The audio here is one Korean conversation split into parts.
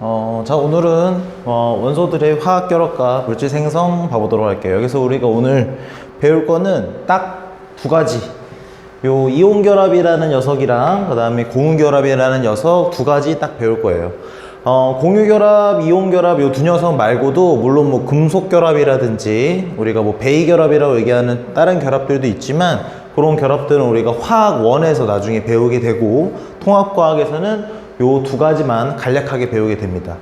어, 자 오늘은 어, 원소들의 화학 결합과 물질 생성 봐보도록 할게요. 여기서 우리가 오늘 배울 거는 딱 두 가지. 요 이온 결합이라는 녀석이랑 그다음에 공유 결합이라는 녀석 두 가지 딱 배울 거예요. 어, 공유 결합, 이온 결합 요두 녀석 말고도 물론 뭐 금속 결합이라든지 우리가 뭐 베이 결합이라고 얘기하는 다른 결합들도 있지만 그런 결합들은 우리가 화학 원에서 나중에 배우게 되고 통합과학에서는 요두 가지만 간략하게 배우게 됩니다.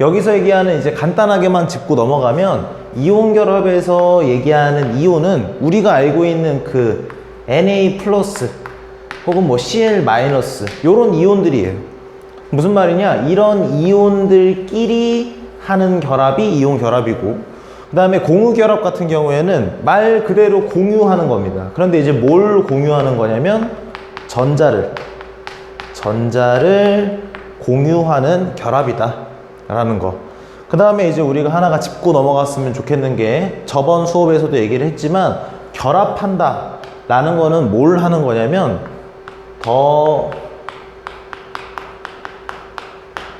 여기서 얘기하는 이제 간단하게만 짚고 넘어가면 이온 결합에서 얘기하는 이온은 우리가 알고 있는 그 Na 플러스 혹은 뭐 Cl 마이너스 요런 이온들이에요. 무슨 말이냐? 이런 이온들끼리 하는 결합이 이온 결합이고 그 다음에 공유 결합 같은 경우에는 말 그대로 공유하는 겁니다. 그런데 이제 뭘 공유하는 거냐면 전자를 전자를 공유하는 결합이다 라는 거. 그 다음에 이제 우리가 하나가 짚고 넘어갔으면 좋겠는 게 저번 수업에서도 얘기를 했지만 결합한다 라는 거는 뭘 하는 거냐면 더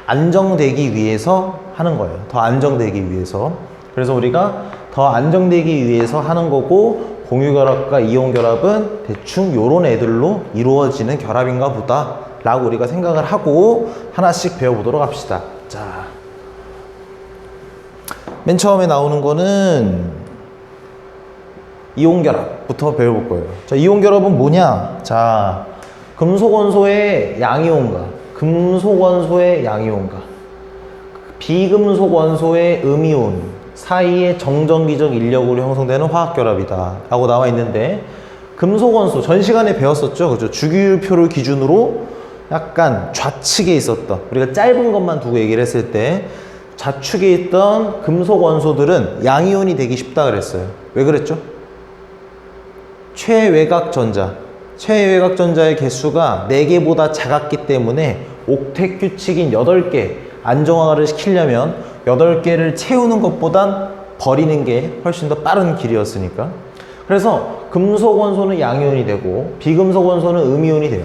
안정되기 위해서 하는 거예요. 더 안정되기 위해서. 그래서 우리가 더 안정되기 위해서 하는 거고 공유 결합과 이온 결합은 대충 요런 애들로 이루어지는 결합인가 보다 라고 우리가 생각을 하고 하나씩 배워보도록 합시다. 자. 맨 처음에 나오는 거는 이온 결합부터 배워볼 거예요. 자, 이온 결합은 뭐냐? 자, 금속 원소의 양이온과 금속 원소의 양이온과 비금속 원소의 음이온 사이의 정전기적 인력으로 형성되는 화학 결합이다. 라고 나와 있는데 금속 원소 전 시간에 배웠었죠. 그죠? 주기율표를 기준으로 약간 좌측에 있었던 우리가 짧은 것만 두고 얘기를 했을 때 좌측에 있던 금속 원소들은 양이온이 되기 쉽다 그랬어요. 왜 그랬죠? 최외곽 전자. 최외곽 전자의 개수가 4개보다 작았기 때문에 옥텟 규칙인 8개 안정화를 시키려면 8개를 채우는 것보단 버리는 게 훨씬 더 빠른 길이었으니까. 그래서 금속 원소는 양이온이 되고 비금속 원소는 음이온이 돼요.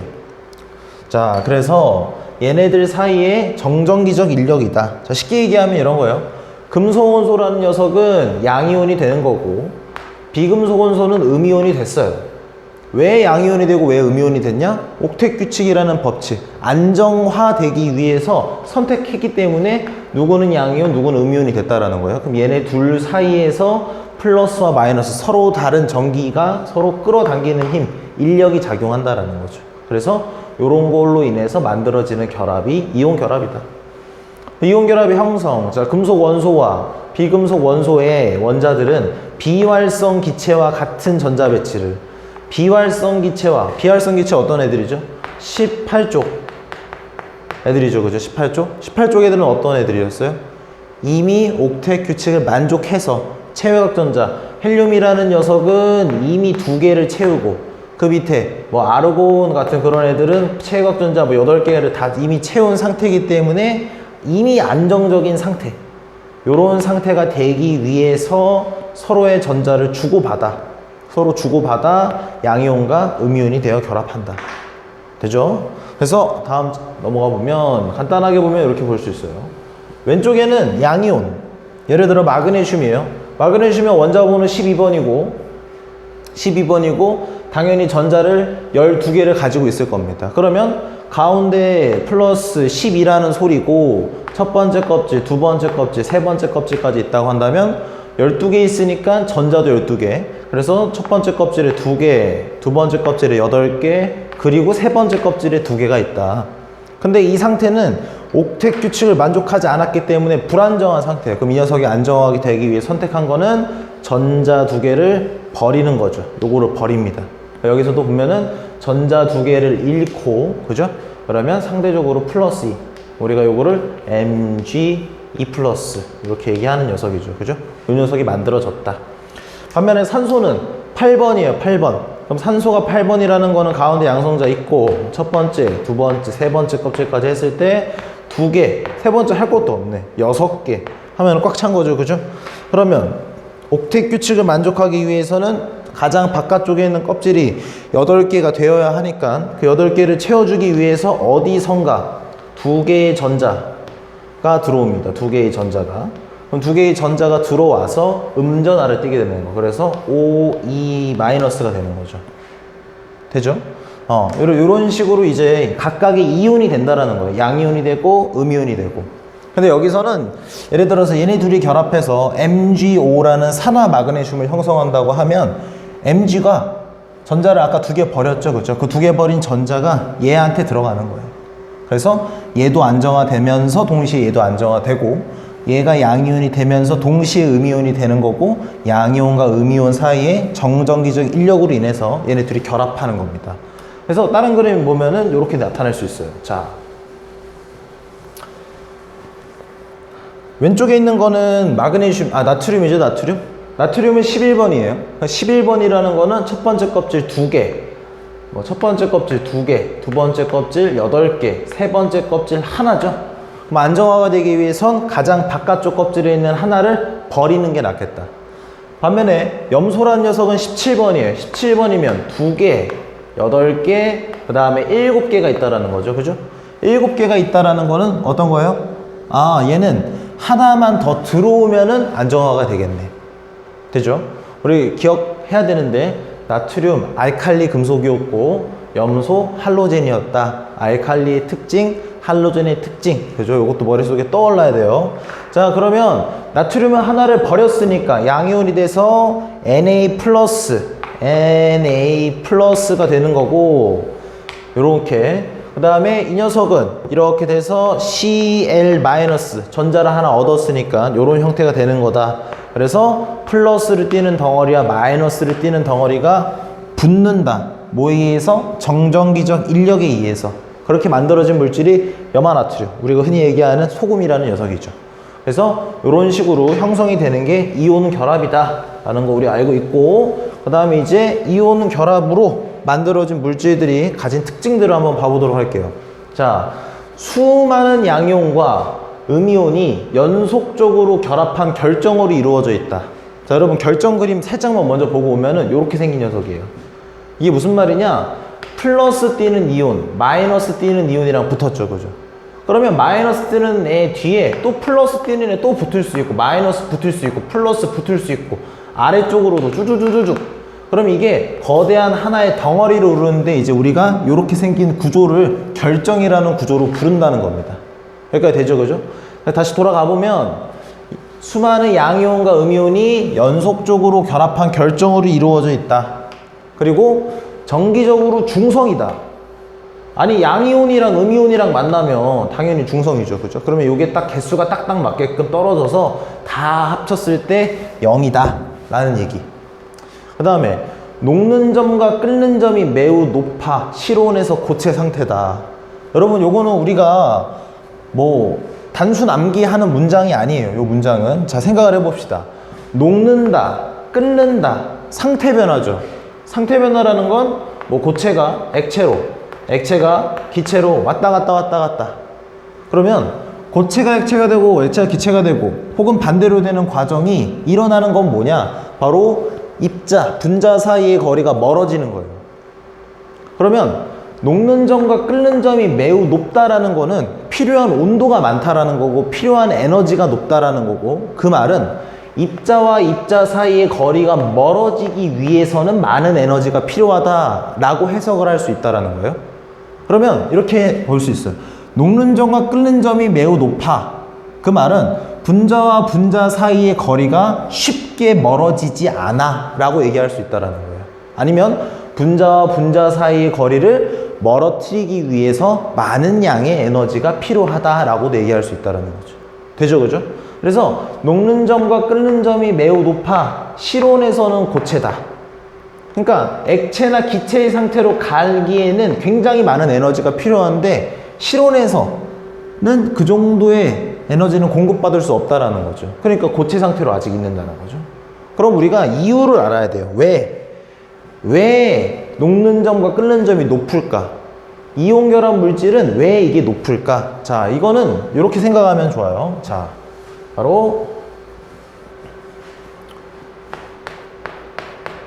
자 그래서 얘네들 사이에 정전기적 인력이다. 자 쉽게 얘기하면 이런 거예요. 금속 원소라는 녀석은 양이온이 되는 거고 비금속 원소는 음이온이 됐어요 왜 양이온이 되고 왜 음이온이 됐냐? 옥텟 규칙이라는 법칙. 안정화되기 위해서 선택했기 때문에 누구는 양이온, 누구는 음이온이 됐다라는 거예요. 그럼 얘네 둘 사이에서 플러스와 마이너스 서로 다른 전기가 서로 끌어당기는 힘, 인력이 작용한다라는 거죠. 그래서 이런 걸로 인해서 만들어지는 결합이 이온 결합이다. 이온 결합의 형성. 자, 금속 원소와 비금속 원소의 원자들은 비활성 기체와 같은 전자 배치를 비활성 기체와 비활성 기체 어떤 애들이죠? 18쪽 애들이죠. 그죠? 18쪽? 18쪽 애들은 어떤 애들이었어요? 이미 옥텟 규칙을 만족해서 체외각 전자 헬륨이라는 녀석은 이미 두 개를 채우고 그 밑에 뭐 아르곤 같은 그런 애들은 체외각 전자 뭐 8개를 다 이미 채운 상태이기 때문에 이미 안정적인 상태 요런 상태가 되기 위해서 서로의 전자를 주고받아 서로 주고받아 양이온과 음이온이 되어 결합한다. 되죠? 그래서 다음 넘어가 보면 간단하게 보면 이렇게 볼 수 있어요. 왼쪽에는 양이온. 예를 들어 마그네슘이에요. 마그네슘의 원자번호는 12번이고 12번이고 당연히 전자를 12개를 가지고 있을 겁니다. 그러면 가운데 플러스 10이라는 소리고 첫 번째 껍질, 두 번째 껍질, 세 번째 껍질까지 있다고 한다면 12개 있으니까 전자도 12개. 그래서 첫 번째 껍질에 2개, 두 번째 껍질에 8개, 그리고 세 번째 껍질에 2개가 있다. 근데 이 상태는 옥텟 규칙을 만족하지 않았기 때문에 불안정한 상태예요. 그럼 이 녀석이 안정하게 되기 위해 선택한 거는 전자 두 개를 버리는 거죠. 요거를 버립니다. 여기서도 보면은 전자 두 개를 잃고, 그죠? 그러면 상대적으로 플러스 2. 우리가 요거를 Mg 2 플러스 이렇게 얘기하는 녀석이죠. 그죠? 이 녀석이 만들어졌다. 반면에 산소는 8번이에요. 8번. 그럼 산소가 8번이라는 거는 가운데 양성자 있고 첫 번째, 두 번째, 세 번째 껍질까지 했을 때 두 개, 세 번째 할 것도 없네. 여섯 개 하면 꽉 찬 거죠. 그죠? 그러면 옥텟 규칙을 만족하기 위해서는 가장 바깥쪽에 있는 껍질이 8개가 되어야 하니까 그 8개를 채워주기 위해서 어디선가 두 개의 전자 가 들어옵니다. 두 개의 전자가. 그럼 두 개의 전자가 들어와서 음전하를 띄게 되는 거. 그래서 O, E 마이너스가 되는 거죠. 되죠? 어, 요런 식으로 이제 각각의 이온이 된다라는 거예요. 양이온이 되고, 음이온이 되고. 근데 여기서는 예를 들어서 얘네 둘이 결합해서 MgO라는 산화 마그네슘을 형성한다고 하면 Mg가 전자를 아까 두 개 버렸죠. 그죠? 그 두 개 버린 전자가 얘한테 들어가는 거예요. 그래서 얘도 안정화되면서 동시에 얘도 안정화되고 얘가 양이온이 되면서 동시에 음이온이 되는 거고 양이온과 음이온 사이에 정전기적 인력으로 인해서 얘네 둘이 결합하는 겁니다. 그래서 다른 그림 보면은 이렇게 나타날 수 있어요. 자, 왼쪽에 있는 거는 마그네슘, 아 나트륨이죠, 나트륨. 나트륨은 11번이에요. 11번이라는 거는 첫 번째 껍질 두 개, 뭐 첫 번째 껍질 두 개, 두 번째 껍질 여덟 개, 세 번째 껍질 하나죠. 그럼 안정화가 되기 위해선 가장 바깥쪽 껍질에 있는 하나를 버리는 게 낫겠다. 반면에 염소란 녀석은 17번이에요. 17번이면 두 개, 여덟 개, 그 다음에 일곱 개가 있다라는 거죠. 그죠? 일곱 개가 있다라는 거는 어떤 거예요? 아, 얘는 하나만 더 들어오면은 안정화가 되겠네. 되죠? 우리 기억해야 되는데 나트륨 알칼리 금속이었고 염소 할로젠이었다. 알칼리의 특징, 할로젠의 특징. 그죠? 이것도 머릿속에 떠올라야 돼요. 자, 그러면 나트륨은 하나를 버렸으니까 양이온이 돼서 Na 플러스 Na 플러스가 되는 거고 요렇게 그 다음에 이 녀석은 이렇게 돼서 Cl 마이너스 전자를 하나 얻었으니까 요런 형태가 되는 거다 그래서 플러스를 띄는 덩어리와 마이너스를 띄는 덩어리가 붙는다. 의해서 정전기적 인력에 의해서. 그렇게 만들어진 물질이 염화나트륨. 우리가 흔히 얘기하는 소금이라는 녀석이죠. 그래서 이런 식으로 형성이 되는 게 이온 결합이다. 라는 거 우리 알고 있고 그 다음에 이제 이온 결합으로 만들어진 물질들이 가진 특징들을 한번 봐보도록 할게요. 자 수많은 양이온과 음이온이 연속적으로 결합한 결정으로 이루어져 있다. 자 여러분 결정 그림 살짝만 먼저 보고 오면은 이렇게 생긴 녀석이에요. 이게 무슨 말이냐? 플러스 띄는 이온 마이너스 띄는 이온이랑 붙었죠 그죠? 그러면 마이너스 뜨는 애 뒤에 또 플러스 뜨는 애 또 붙을 수 있고 마이너스 붙을 수 있고 플러스 붙을 수 있고 아래쪽으로도 쭉쭉쭉쭉 그럼 이게 거대한 하나의 덩어리로 오르는데 이제 우리가 이렇게 생긴 구조를 결정이라는 구조로 부른다는 겁니다 여기까지 되죠 그죠? 다시 돌아가 보면 수많은 양이온과 음이온이 연속적으로 결합한 결정으로 이루어져 있다. 그리고 정기적으로 중성이다. 아니 양이온이랑 음이온이랑 만나면 당연히 중성이죠 그죠? 그러면 이게 딱 개수가 딱딱 맞게끔 떨어져서 다 합쳤을 때 0이다 라는 얘기. 그 다음에 녹는 점과 끓는 점이 매우 높아 실온에서 고체 상태다. 여러분 요거는 우리가 뭐 단순 암기하는 문장이 아니에요 요 문장은. 자 생각을 해봅시다. 녹는다 끓는다 상태 변화죠. 상태 변화라는 건 뭐 고체가 액체로 액체가 기체로 왔다 갔다 왔다 갔다. 그러면 고체가 액체가 되고 액체가 기체가 되고 혹은 반대로 되는 과정이 일어나는 건 뭐냐? 바로 입자 분자 사이의 거리가 멀어지는 거예요. 그러면 녹는 점과 끓는 점이 매우 높다라는 거는 필요한 온도가 많다라는 거고 필요한 에너지가 높다라는 거고 그 말은 입자와 입자 사이의 거리가 멀어지기 위해서는 많은 에너지가 필요하다라고 해석을 할 수 있다라는 거예요. 그러면 이렇게 볼 수 있어요. 녹는 점과 끓는 점이 매우 높아. 그 말은 분자와 분자 사이의 거리가 쉽게 멀어지지 않아 라고 얘기할 수 있다라는 거예요. 아니면 분자와 분자 사이의 거리를 멀어뜨리기 위해서 많은 양의 에너지가 필요하다라고도 얘기할 수 있다라는 거죠. 되죠, 그죠? 그래서 녹는 점과 끓는 점이 매우 높아 실온에서는 고체다. 그러니까 액체나 기체의 상태로 갈기에는 굉장히 많은 에너지가 필요한데 실온에서는 그 정도의 에너지는 공급받을 수 없다라는 거죠. 그러니까 고체 상태로 아직 있는다는 거죠. 그럼 우리가 이유를 알아야 돼요. 왜? 왜 녹는 점과 끓는 점이 높을까? 이온 결합 물질은 왜 이게 높을까? 자, 이거는 이렇게 생각하면 좋아요. 자, 바로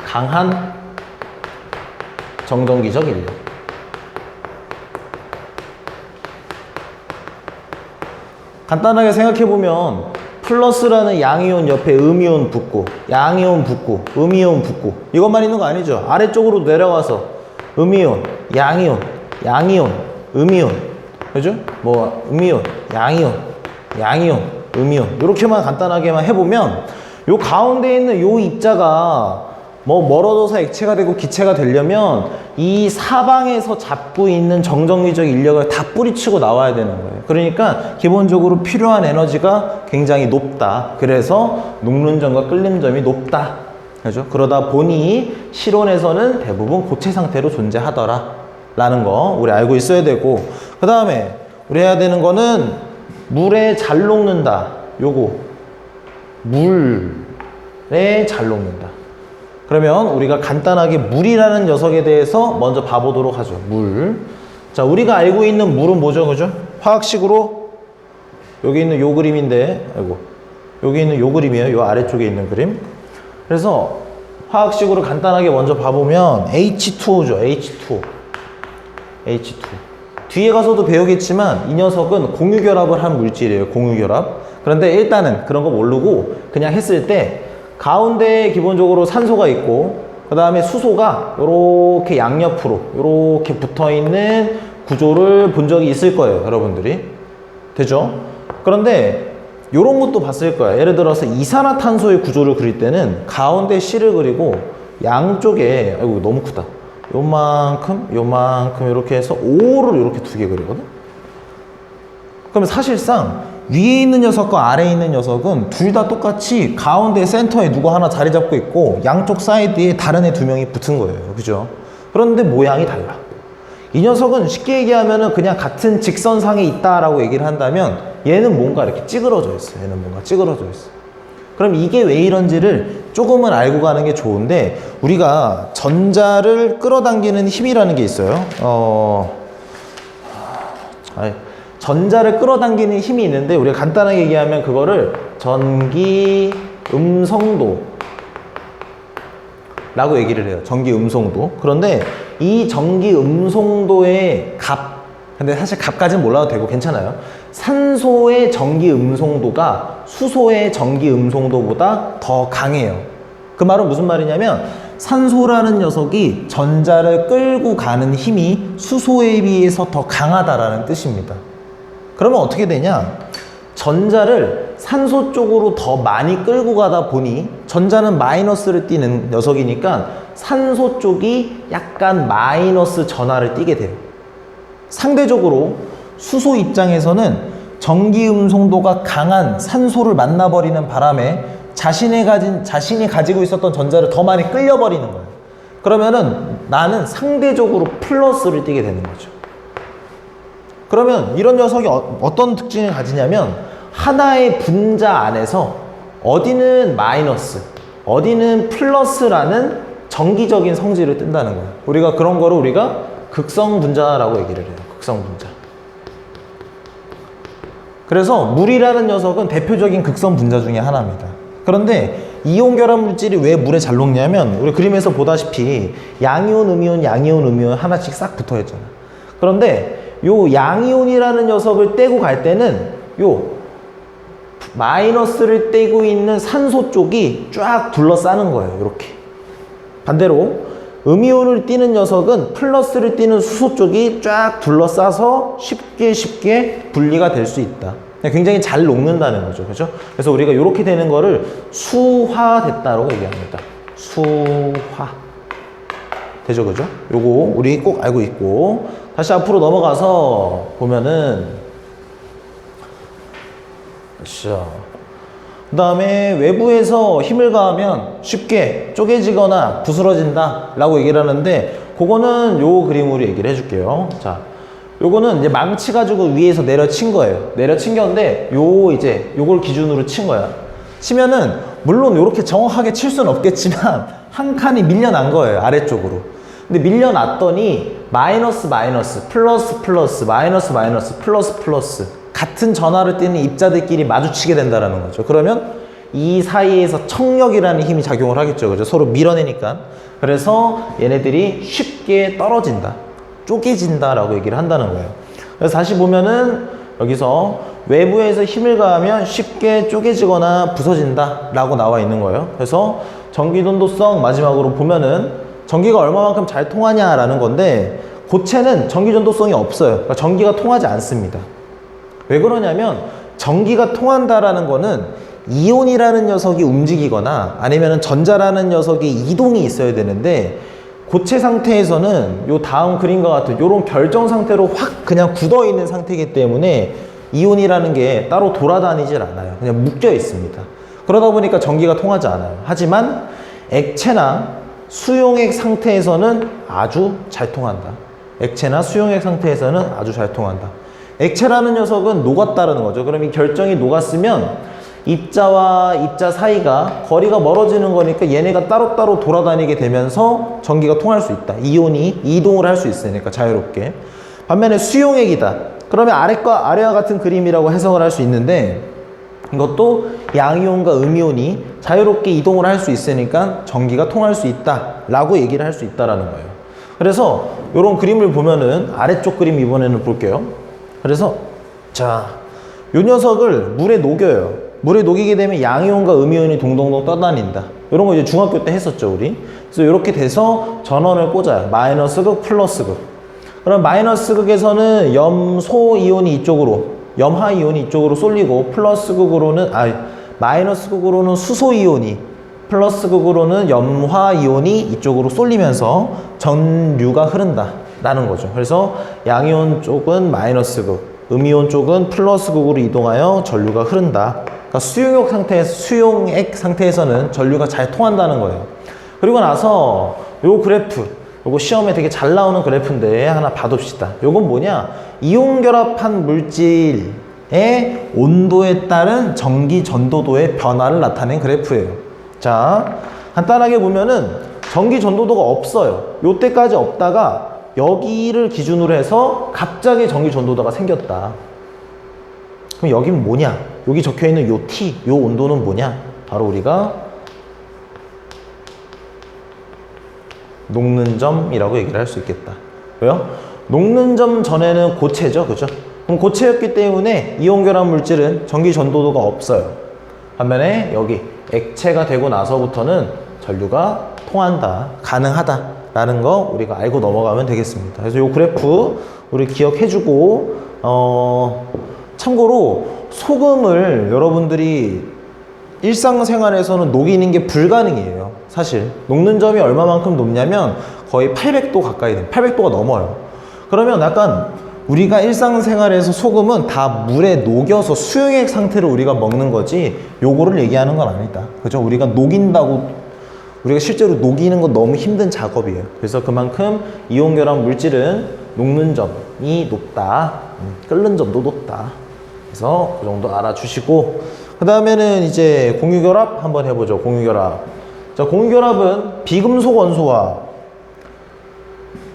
강한 정전기적 인력. 간단하게 생각해 보면 플러스라는 양이온 옆에 음이온 붙고 양이온 붙고 음이온 붙고 이것만 있는 거 아니죠? 아래쪽으로 내려가서 음이온 양이온 양이온 음이온. 그죠? 뭐 음이온 양이온 양이온 음이온. 이렇게만 간단하게만 해보면 요 가운데 있는 요 입자가 뭐 멀어져서 액체가 되고 기체가 되려면 이 사방에서 잡고 있는 정정기적 인력을 다 뿌리치고 나와야 되는 거예요. 그러니까 기본적으로 필요한 에너지가 굉장히 높다. 그래서 녹는점과 끓림점이 높다. 그죠? 그러다 보니 실온에서는 대부분 고체 상태로 존재하더라. 라는 거 우리 알고 있어야 되고 그 다음에 우리 해야 되는 거는 물에 잘 녹는다. 요거 물에 잘 녹는다. 그러면 우리가 간단하게 물이라는 녀석에 대해서 먼저 봐보도록 하죠. 물. 자, 우리가 알고 있는 물은 뭐죠? 그죠? 화학식으로 여기 있는 요 그림인데, 아이고. 여기 있는 요 그림이에요. 요 아래쪽에 있는 그림. 그래서 화학식으로 간단하게 먼저 봐보면 H2O죠. H2O. H2. 뒤에 가서도 배우겠지만 이 녀석은 공유결합을 한 물질이에요. 공유결합. 그런데 일단은 그런 거 모르고 그냥 했을 때 가운데에 기본적으로 산소가 있고 그 다음에 수소가 이렇게 양옆으로 이렇게 붙어 있는 구조를 본 적이 있을 거예요 여러분들이. 되죠? 그런데 이런 것도 봤을 거야. 예를 들어서 이산화탄소의 구조를 그릴 때는 가운데 C를 그리고 양쪽에 아이고 너무 크다. 요만큼 요만큼 이렇게 해서 O를 이렇게 두 개 그리거든? 그러면 사실상 위에 있는 녀석과 아래에 있는 녀석은 둘 다 똑같이 가운데 센터에 누구 하나 자리 잡고 있고 양쪽 사이드에 다른 애 두 명이 붙은 거예요. 그죠? 그런데 모양이 달라. 이 녀석은 쉽게 얘기하면은 그냥 같은 직선상에 있다라고 얘기를 한다면 얘는 뭔가 이렇게 찌그러져 있어. 얘는 뭔가 찌그러져 있어. 그럼 이게 왜 이런지를 조금은 알고 가는 게 좋은데 우리가 전자를 끌어당기는 힘이라는 게 있어요. 어, 아이, 전자를 끌어당기는 힘이 있는데 우리가 간단하게 얘기하면 그거를 전기 음성도 라고 얘기를 해요. 전기 음성도. 그런데 이 전기 음성도의 값, 근데 사실 값까지는 몰라도 되고 괜찮아요. 산소의 전기 음성도가 수소의 전기 음성도보다 더 강해요. 그 말은 무슨 말이냐면 산소라는 녀석이 전자를 끌고 가는 힘이 수소에 비해서 더 강하다라는 뜻입니다. 그러면 어떻게 되냐? 전자를 산소 쪽으로 더 많이 끌고 가다 보니 전자는 마이너스를 띠는 녀석이니까 산소 쪽이 약간 마이너스 전하를 띠게 돼요. 상대적으로 수소 입장에서는 전기 음성도가 강한 산소를 만나버리는 바람에 자신의 가진 자신이 가지고 있었던 전자를 더 많이 끌려버리는 거예요. 그러면은 나는 상대적으로 플러스를 띠게 되는 거죠. 그러면 이런 녀석이 어, 떤 특징을 가지냐면 하나의 분자 안에서 어디는 마이너스, 어디는 플러스라는 정기적인 성질을 뜬다는 거예요. 우리가 그런 거를 우리가 극성 분자라고 얘기를 해요. 극성 분자. 그래서 물이라는 녀석은 대표적인 극성 분자 중에 하나입니다. 그런데 이온 결합 물질이 왜 물에 잘 녹냐면 우리 그림에서 보다시피 양이온, 음이온, 양이온, 음이온 하나씩 싹 붙어 있잖아. 그런데 요 양이온이라는 녀석을 떼고 갈 때는 요 마이너스를 떼고 있는 산소 쪽이 쫙 둘러싸는 거예요. 이렇게. 반대로 음이온을 띠는 녀석은 플러스를 띠는 수소 쪽이 쫙 둘러싸서 쉽게 쉽게 분리가 될 수 있다. 굉장히 잘 녹는다는 거죠. 그죠? 그래서 우리가 이렇게 되는 거를 수화됐다라고 얘기합니다. 수화. 되죠? 그죠? 요거 우리 꼭 알고 있고 다시 앞으로 넘어가서 보면은 자, 그 다음에 외부에서 힘을 가하면 쉽게 쪼개지거나 부스러진다 라고 얘기를 하는데 그거는 요 그림으로 얘기를 해줄게요. 자 요거는 이제 망치 가지고 위에서 내려친 거예요. 내려친 건데 요 이제 요걸 기준으로 친 거야. 치면은 물론 요렇게 정확하게 칠 수는 없겠지만 한 칸이 밀려난 거예요 아래쪽으로. 근데 밀려났더니 마이너스 마이너스 플러스 플러스 마이너스 마이너스 플러스 플러스 같은 전화를 띠는 입자들끼리 마주치게 된다라는 거죠. 그러면 이 사이에서 청력이라는 힘이 작용을 하겠죠. 그죠? 서로 밀어내니까. 그래서 얘네들이 쉽게 떨어진다. 쪼개진다라고 얘기를 한다는 거예요. 그래서 다시 보면은 여기서 외부에서 힘을 가하면 쉽게 쪼개지거나 부서진다 라고 나와 있는 거예요. 그래서 전기 전도성 마지막으로 보면은 전기가 얼마만큼 잘 통하냐라는 건데 고체는 전기 전도성이 없어요. 그러니까 전기가 통하지 않습니다. 왜 그러냐면 전기가 통한다라는 거는 이온이라는 녀석이 움직이거나 아니면 전자라는 녀석이 이동이 있어야 되는데 고체 상태에서는 요 다음 그림과 같은 요런 결정 상태로 확 그냥 굳어 있는 상태이기 때문에 이온이라는 게 따로 돌아다니질 않아요. 그냥 묶여 있습니다. 그러다 보니까 전기가 통하지 않아요. 하지만 액체나 수용액 상태에서는 아주 잘 통한다. 액체나 수용액 상태에서는 아주 잘 통한다. 액체라는 녀석은 녹았다는 거죠. 그럼 이 결정이 녹았으면 입자와 입자 사이가 거리가 멀어지는 거니까 얘네가 따로따로 돌아다니게 되면서 전기가 통할 수 있다. 이온이 이동을 할 수 있으니까 자유롭게. 반면에 수용액이다. 그러면 아래과 아래와 같은 그림이라고 해석을 할 수 있는데 이것도 양이온과 음이온이 자유롭게 이동을 할 수 있으니까 전기가 통할 수 있다라고 얘기를 할 수 있다라는 거예요. 그래서 이런 그림을 보면은 아래쪽 그림 이번에는 볼게요. 그래서 자, 요 녀석을 물에 녹여요. 물에 녹이게 되면 양이온과 음이온이 동동동 떠다닌다. 이런 거 이제 중학교 때 했었죠, 우리. 그래서 이렇게 돼서 전원을 꽂아요. 마이너스 극, 플러스 극. 그럼 마이너스 극에서는 염소 이온이 이쪽으로, 염화 이온이 이쪽으로 쏠리고 플러스 극으로는 아 마이너스 극으로는 수소 이온이 플러스 극으로는 염화 이온이 이쪽으로 쏠리면서 전류가 흐른다 라는 거죠. 그래서 양이온 쪽은 마이너스 극, 음이온 쪽은 플러스 극으로 이동하여 전류가 흐른다. 그러니까 수용액 상태에서 수용액 상태에서는 전류가 잘 통한다는 거예요. 그리고 나서 요 그래프, 요거 시험에 되게 잘 나오는 그래프인데 하나 봐둡시다. 요건 뭐냐? 이온 결합한 물질의 온도에 따른 전기 전도도의 변화를 나타낸 그래프예요. 자, 간단하게 보면은 전기 전도도가 없어요. 요때까지 없다가 여기를 기준으로 해서 갑자기 전기 전도도가 생겼다. 그럼 여긴 뭐냐? 여기 적혀 있는 요 T, 요 온도는 뭐냐? 바로 우리가 녹는 점이라고 얘기를 할 수 있겠다. 왜요? 녹는 점 전에는 고체죠, 그죠? 그럼 고체였기 때문에 이온 결합 물질은 전기 전도도가 없어요. 반면에 여기 액체가 되고 나서부터는 전류가 통한다, 가능하다라는 거 우리가 알고 넘어가면 되겠습니다. 그래서 이 그래프 우리 기억해주고 어, 참고로 소금을 여러분들이 일상생활에서는 녹이는 게 불가능해요. 사실 녹는 점이 얼마만큼 높냐면 거의 800도 가까이 돼요. 800도가 넘어요. 그러면 약간 우리가 일상생활에서 소금은 다 물에 녹여서 수용액 상태로 우리가 먹는 거지 요거를 얘기하는 건 아니다. 그죠? 우리가 녹인다고 우리가 실제로 녹이는 건 너무 힘든 작업이에요. 그래서 그만큼 이온 결합 물질은 녹는 점이 높다. 음, 끓는 점도 높다. 그래서 그 정도 알아주시고 그 다음에는 이제 공유결합 한번 해보죠. 공유결합. 자, 공유결합은 비금속 원소와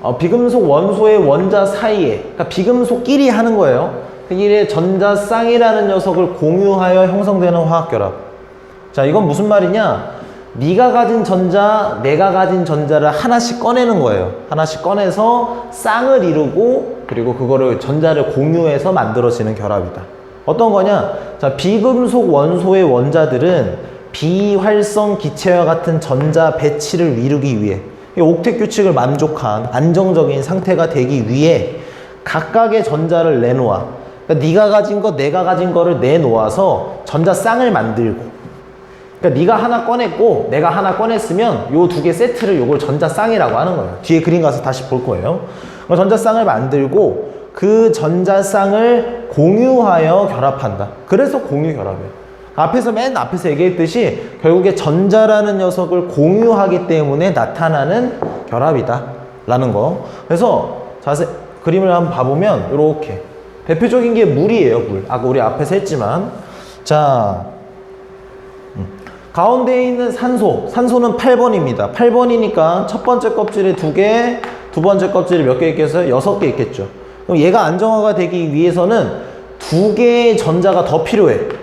어, 비금속 원소의 원자 사이에 그러니까 비금속끼리 하는 거예요. 그길에 전자 쌍이라는 녀석을 공유하여 형성되는 화학 결합. 자, 이건 무슨 말이냐? 네가 가진 전자, 내가 가진 전자를 하나씩 꺼내는 거예요. 하나씩 꺼내서 쌍을 이루고 그리고 그거를 전자를 공유해서 만들어지는 결합이다. 어떤 거냐? 자, 비금속 원소의 원자들은 비활성 기체와 같은 전자 배치를 이루기 위해 이 옥텟 규칙을 만족한 안정적인 상태가 되기 위해 각각의 전자를 내놓아. 그러니까 네가 가진 거, 내가 가진 거를 내놓아서 전자 쌍을 만들고. 그러니까 네가 하나 꺼냈고 내가 하나 꺼냈으면 요 두 개 세트를 요걸 전자 쌍이라고 하는 거예요. 뒤에 그림 가서 다시 볼 거예요. 전자 쌍을 만들고 그 전자 쌍을 공유하여 결합한다. 그래서 공유 결합이에요. 앞에서 맨 앞에서 얘기했듯이 결국에 전자라는 녀석을 공유하기 때문에 나타나는 결합이다. 라는 거. 그래서 자세 그림을 한번 봐보면 이렇게. 대표적인 게 물이에요 물. 아까 우리 앞에서 했지만. 자 음. 가운데에 있는 산소. 산소는 8번입니다. 8번이니까 첫 번째 껍질에 두개 두 번째 껍질에 몇개 있겠어요? 여섯 개 있겠죠. 그럼 얘가 안정화가 되기 위해서는 두 개의 전자가 더 필요해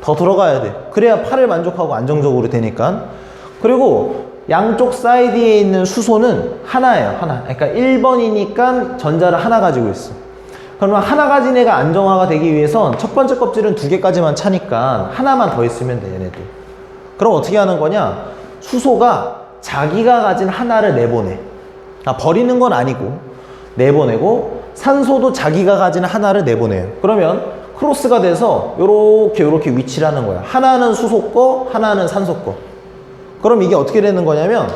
더 들어가야 돼. 그래야 팔을 만족하고 안정적으로 되니까. 그리고 양쪽 사이드에 있는 수소는 하나예요. 하나. 그러니까 1번이니까 전자를 하나 가지고 있어. 그러면 하나 가진 애가 안정화가 되기 위해선 첫 번째 껍질은 두 개까지만 차니까 하나만 더 있으면 돼, 얘네도. 그럼 어떻게 하는 거냐? 수소가 자기가 가진 하나를 내보내. 아, 버리는 건 아니고 내보내고 산소도 자기가 가진 하나를 내보내요. 그러면 크로스가 돼서 요렇게 요렇게 위치를 하는 거야. 하나는 수소 거, 하나는 산소 거. 그럼 이게 어떻게 되는 거냐면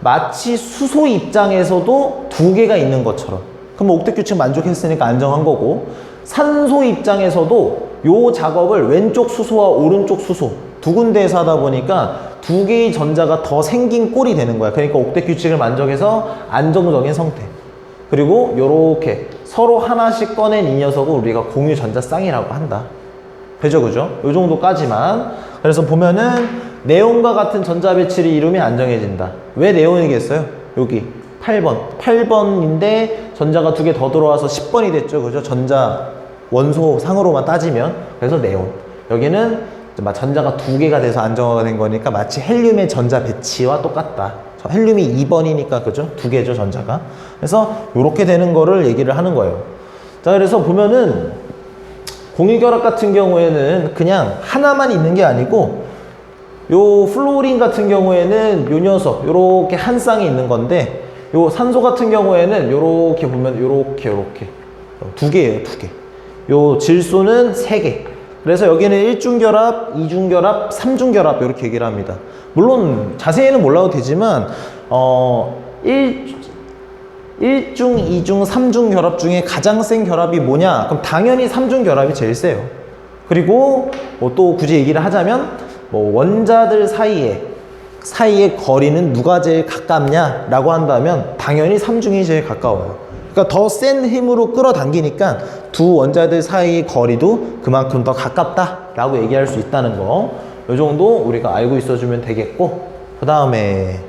마치 수소 입장에서도 두 개가 있는 것처럼. 그럼 옥텟 규칙 만족했으니까 안정한 거고 산소 입장에서도 요 작업을 왼쪽 수소와 오른쪽 수소 두 군데에서 하다 보니까 두 개의 전자가 더 생긴 꼴이 되는 거야. 그러니까 옥텟 규칙을 만족해서 안정적인 상태. 그리고 요렇게 서로 하나씩 꺼낸 이 녀석을 우리가 공유 전자 쌍이라고 한다. 되죠, 그죠? 요 정도까지만. 그래서 보면은 네온과 같은 전자 배치를 이루면 안정해진다. 왜 네온이겠어요? 여기 8번. 8번인데 전자가 두 개 더 들어와서 10번이 됐죠, 그죠? 전자 원소 상으로만 따지면. 그래서 네온. 여기는 막 전자가 두 개가 돼서 안정화가 된 거니까 마치 헬륨의 전자 배치와 똑같다. 저 헬륨이 2번이니까 그죠? 두 개죠, 전자가. 그래서 이렇게 되는 거를 얘기를 하는 거예요. 자, 그래서 보면은 공유결합 같은 경우에는 그냥 하나만 있는 게 아니고 요 플로린 같은 경우에는 요 녀석 요렇게 한 쌍이 있는 건데 요 산소 같은 경우에는 요렇게 보면 요렇게 요렇게 두 개예요, 두 개. 요 질소는 세 개. 그래서 여기는 1중결합, 2중결합, 3중결합 이렇게 얘기를 합니다. 물론 자세히는 몰라도 되지만 어 1, 1중, 2중, 3중 결합 중에 가장 센 결합이 뭐냐? 그럼 당연히 3중 결합이 제일 세요. 그리고 뭐 또 굳이 얘기를 하자면 뭐 원자들 사이에 사이의 거리는 누가 제일 가깝냐라고 한다면 당연히 3중이 제일 가까워요. 그러니까 더 센 힘으로 끌어당기니까 두 원자들 사이의 거리도 그만큼 더 가깝다라고 얘기할 수 있다는 거. 이 정도 우리가 알고 있어주면 되겠고 그 다음에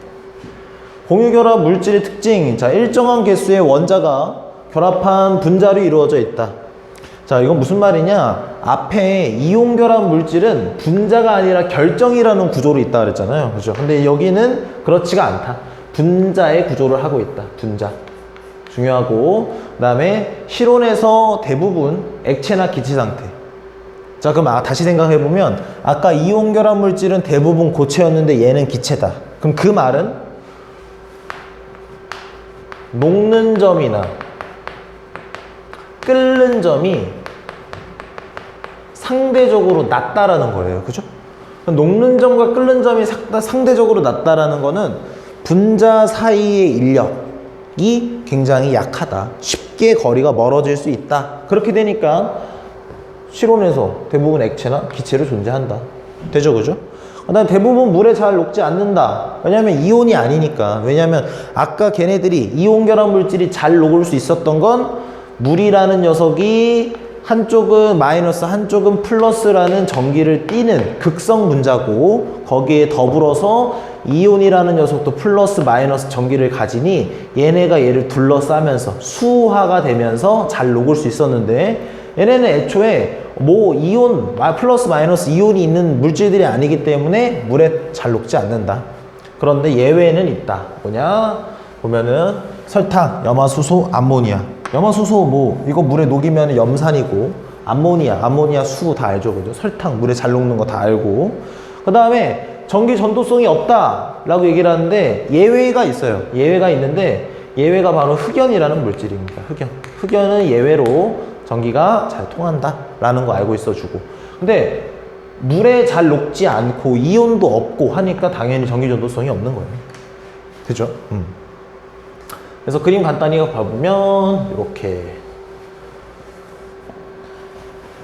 공유결합 물질의 특징. 자, 일정한 개수의 원자가 결합한 분자로 이루어져 있다. 자, 이건 무슨 말이냐? 앞에 이온 결합 물질은 분자가 아니라 결정이라는 구조로 있다 그랬잖아요. 그죠? 근데 여기는 그렇지가 않다. 분자의 구조를 하고 있다. 분자. 중요하고, 그 다음에 실온에서 대부분 액체나 기체 상태. 자, 그럼 아, 다시 생각해 보면 아까 이온 결합 물질은 대부분 고체였는데 얘는 기체다. 그럼 그 말은 녹는 점이나 끓는 점이 상대적으로 낮다라는 거예요. 그죠? 녹는 점과 끓는 점이 사- 상대적으로 낮다라는 거는 분자 사이의 인력이 굉장히 약하다. 쉽게 거리가 멀어질 수 있다. 그렇게 되니까 실온에서 대부분 액체나 기체로 존재한다. 되죠, 그죠? 그다음 대부분 물에 잘 녹지 않는다. 왜냐하면 이온이 아니니까. 왜냐하면 아까 걔네들이 이온 결합 물질이 잘 녹을 수 있었던 건 물이라는 녀석이 한쪽은 마이너스, 한쪽은 플러스라는 전기를 띠는 극성 분자고 거기에 더불어서 이온이라는 녀석도 플러스 마이너스 전기를 가지니 얘네가 얘를 둘러싸면서 수화가 되면서 잘 녹을 수 있었는데 얘네는 애초에 뭐 이온 마- 플러스 마이너스 이온이 있는 물질들이 아니기 때문에 물에 잘 녹지 않는다. 그런데 예외는 있다. 뭐냐? 보면은 설탕, 염화수소, 암모니아. 염화수소 뭐 이거 물에 녹이면 염산이고 암모니아, 암모니아 수 다 알죠, 그죠? 설탕 물에 잘 녹는 거 다 알고. 그 다음에 전기 전도성이 없다라고 얘기를 하는데 예외가 있어요. 예외가 있는데 예외가 바로 흑연이라는 물질입니다. 흑연. 흑연은 예외로 전기가 잘 통한다라는 거 알고 있어주고. 근데 물에 잘 녹지 않고 이온도 없고 하니까 당연히 전기 전도성이 없는 거예요. 되죠? 음. 그래서 그림 간단히 봐보면 이렇게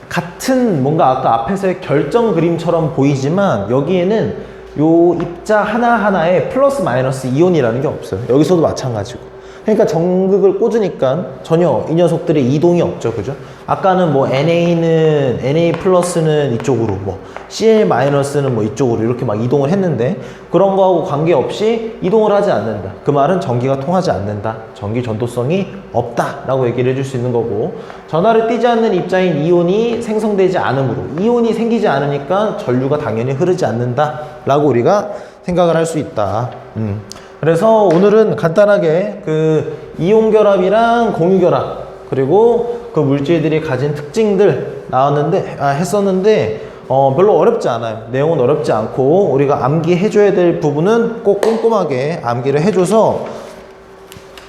같은 뭔가 아까 앞에서의 결정 그림처럼 보이지만 여기에는 요 입자 하나하나에 플러스 마이너스 이온이라는 게 없어요. 여기서도 마찬가지고. 그러니까 전극을 꽂으니까 전혀 이 녀석들의 이동이 없죠. 그죠? 아까는 뭐 NA는 NA 플러스는 이쪽으로 뭐 CL 마이너스는 뭐 이쪽으로 이렇게 막 이동을 했는데 그런 거하고 관계없이 이동을 하지 않는다. 그 말은 전기가 통하지 않는다. 전기 전도성이 없다 라고 얘기를 해줄 수 있는 거고 전하를 띄지 않는 입자인 이온이 생성되지 않으므로 이온이 생기지 않으니까 전류가 당연히 흐르지 않는다 라고 우리가 생각을 할 수 있다. 음. 그래서 오늘은 간단하게 그 이온 결합이랑 공유 결합 그리고 그 물질들이 가진 특징들 나왔는데 아, 했었는데 어, 별로 어렵지 않아요. 내용은 어렵지 않고 우리가 암기해줘야 될 부분은 꼭 꼼꼼하게 암기를 해줘서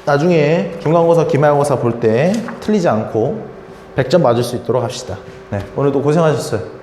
나중에 중간고사, 기말고사 볼 때 틀리지 않고 100점 맞을 수 있도록 합시다. 네, 오늘도 고생하셨어요.